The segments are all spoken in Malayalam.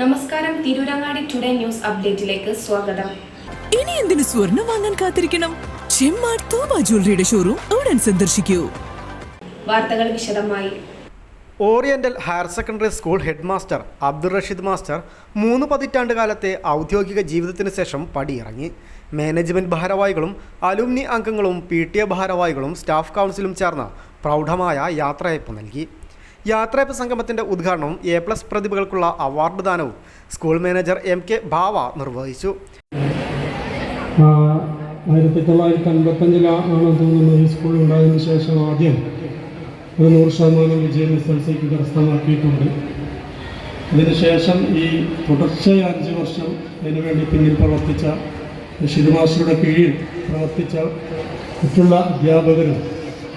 നമസ്കാരം തിരൂരങ്ങാടി ടുഡേ ന്യൂസ് അപ്ഡേറ്റിലേക്ക് സ്വാഗതം. ഇനി എന്തിനു സ്വർണം വാങ്ങാൻ കാത്തിരിക്കണം? ചെമ്മാട് തോമ ജ്വല്ലറിയുടെ ഷോറൂം ഉടൻ സന്ദർശിക്കൂ. വാർത്തകൾ വിശദമായി. Oriental higher secondary school head master Abdul Rasheed master മൂന്ന് പതിറ്റാണ്ട് കാലത്തെ ഔദ്യോഗിക ജീവിതത്തിന് ശേഷം പടിയിറങ്ങി. മാനേജ്മെന്റ് ഭാരവാഹികളും അലുമിനി അംഗങ്ങളും പി ടി എ ഭാരവാഹികളും സ്റ്റാഫ് കൗൺസിലും ചേർന്ന് പ്രൗഢമായ യാത്രയപ്പ് നൽകി. യാത്രയപ്പ് സംഗമത്തിന്റെ ഉദ്ഘാടനവും എ പ്ലസ് പ്രതിഭകൾക്കുള്ള award ദാനവും school manager M K Bava നിർവഹിച്ചു. ആയിരത്തി തൊള്ളായിരത്തി അൻപത്തഞ്ചിലാണ് തോന്നുന്നു ഈ സ്കൂൾ ഉണ്ടായതിനു ശേഷം ആദ്യം ഒരു നൂറ് ശതമാനം വിജയം എസ് എൽ സിക്ക് കരസ്ഥമാക്കിയിട്ടുണ്ട് അതിനുശേഷം ഈ തുടർച്ചയായ അഞ്ച് വർഷം അതിനു വേണ്ടി പിന്നിൽ പ്രവർത്തിച്ച മാസ്റ്ററുടെ കീഴിൽ പ്രവർത്തിച്ച മറ്റുള്ള അധ്യാപകരും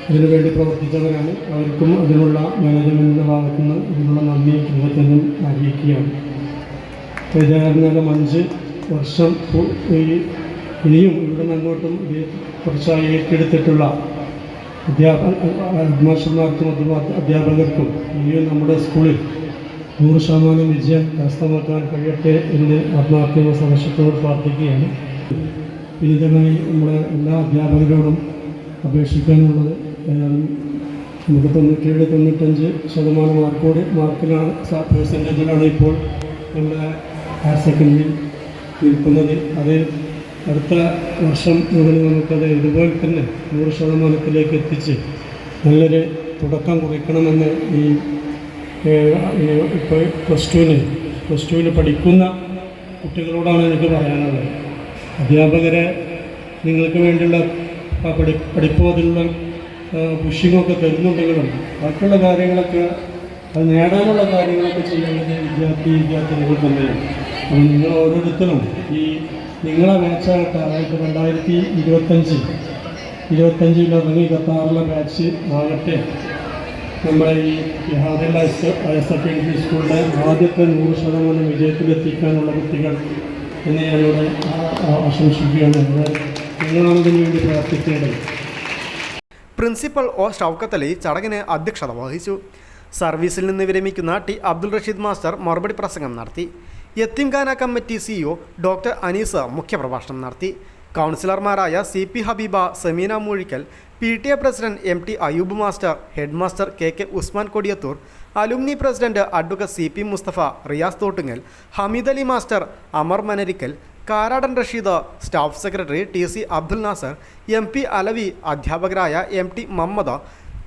അതിനുവേണ്ടി പ്രവർത്തിച്ചവരാണ് അവർക്കും അതിനുള്ള മാനേജ്മെന്റിന്റെ ഭാഗത്തു നിന്ന് ഇതിനുള്ള നന്ദി കൃതജ്ഞതയും അറിയിക്കുകയാണ്. പ്രചാരണയുടെ അഞ്ച് വർഷം ഇനിയും ഇവിടെ നിന്ന് അങ്ങോട്ടും കുറച്ചായി ഏറ്റെടുത്തിട്ടുള്ള അധ്യാപക ഹെഡ്മാസ്റ്റർമാർക്കും അധ്യാപകർക്കും ഇനിയും നമ്മുടെ സ്കൂളിൽ നൂറ് ശതമാനം വിജയം കരസ്ഥമാക്കാൻ കഴിയട്ടെ എന്ന് ആത്മാർത്ഥ്യ സദസ്യത്തോട് പ്രാർത്ഥിക്കുകയാണ്. വിനിതമായി നമ്മുടെ എല്ലാ അധ്യാപകരോടും അപേക്ഷിക്കാനുള്ളത് നമുക്ക് തൊണ്ണൂറ്റേഴ് തൊണ്ണൂറ്റഞ്ച് ശതമാനം മാർക്കോട് മാർക്കിലാണ് പെർസെന്റേജിലാണ് ഇപ്പോൾ നമ്മുടെ ഹയർ സെക്കൻഡറിയിൽ നിൽക്കുന്നത്. അത് അടുത്ത വർഷം മുതൽ നമുക്കത് ഇതുപോലെ തന്നെ നൂറ് ശതമാനത്തിലേക്ക് എത്തിച്ച് നല്ലൊരു തുടക്കം കുറിക്കണമെന്ന് ഈ ഇപ്പോൾ പ്ലസ് ടുവിന് പ്ലസ് ടുവിന് പഠിക്കുന്ന കുട്ടികളോടാണ് എനിക്ക് പറയാനുള്ളത്. അധ്യാപകരെ നിങ്ങൾക്ക് വേണ്ടിയുള്ള പഠി പഠിപ്പോ അതിനുള്ള പുഷിങ്ങൊക്കെ തരുന്നുണ്ടെങ്കിലും ബാക്കിയുള്ള കാര്യങ്ങളൊക്കെ അത് നേടാനുള്ള കാര്യങ്ങളൊക്കെ ചെയ്യേണ്ടത് വിദ്യാർത്ഥി വിദ്യാർത്ഥികൾ തന്നെയാണ്. അപ്പം നിങ്ങൾ ഓരോരുത്തരും ഈ നിങ്ങളെ ബാച്ചാകട്ടെ അതായത് രണ്ടായിരത്തി ഇരുപത്തഞ്ച് ഇരുപത്തഞ്ചിൽ ഇറങ്ങി ഇരുപത്താറിലെ ബാച്ച് ആകട്ടെ നമ്മുടെ ഈ ഹാദിൽ ഹയർ സെക്കൻഡറി സ്കൂളിലെ ആദ്യത്തെ നൂറ് ശതമാനം വിജയത്തിലെത്തിക്കാനുള്ള കുട്ടികൾ എന്ന് ഞാനിവിടെ ആശംസിക്കുകയാണ്. നിങ്ങളാണ് ഇതിനു വേണ്ടി പ്രാർത്ഥിക്കേണ്ടത്. പ്രിൻസിപ്പൽ ഒ ഷൗക്കത്ത് അലി ചടങ്ങിന് അധ്യക്ഷത വഹിച്ചു. സർവീസിൽ നിന്ന് വിരമിക്കുന്ന ടി അബ്ദുൾ റഷീദ് മാസ്റ്റർ മറുപടി പ്രസംഗം നടത്തി. യത്തീംഖാന കമ്മിറ്റി സിഇഒ ഡോക്ടർ അനീസ മുഖ്യപ്രഭാഷണം നടത്തി. കൗൺസിലർമാരായ C P Habeeba Sameena Moozhikkal P T A president M T Ayoob master head master K K Usman Kodiyathur alumni president advocate C P Musthafa Riyas Thottungal Hameed Ali master Amar Manarikkal Karadan Rasheed staff secretary T C Abdul Nasar M P Alavi അധ്യാപകരായ M T Mammad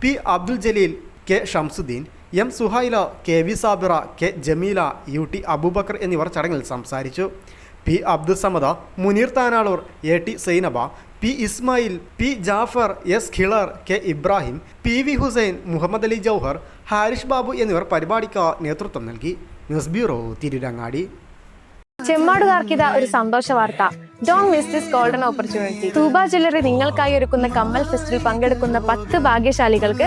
P Abdul Jaleel K Shamsuddin M Suhaila K V Sabira K Jameela U T Aboobacker എന്നിവർ ചടങ്ങിൽ സംസാരിച്ചു. P Abdul Samad Muneer Tanalur A T Zainaba P Ismail P Jafar S Khilar K Ibrahim P V Hussain Muhammad Ali Jouhar Harish Babu എന്നിവർ പരിപാടിക്ക് നേതൃത്വം നൽകി. News bureau Tirurangadi. ചെമ്മാടുകാർക്ക് ഇതാ ഒരു സന്തോഷ വാർത്ത. Don't miss this golden opportunity Thooba jewellery നിങ്ങൾക്കായി ഒരുക്കുന്ന കമ്മൽ ഫെസ്റ്റിൽ പങ്കെടുക്കുന്ന പത്ത് ഭാഗ്യശാലികൾക്ക്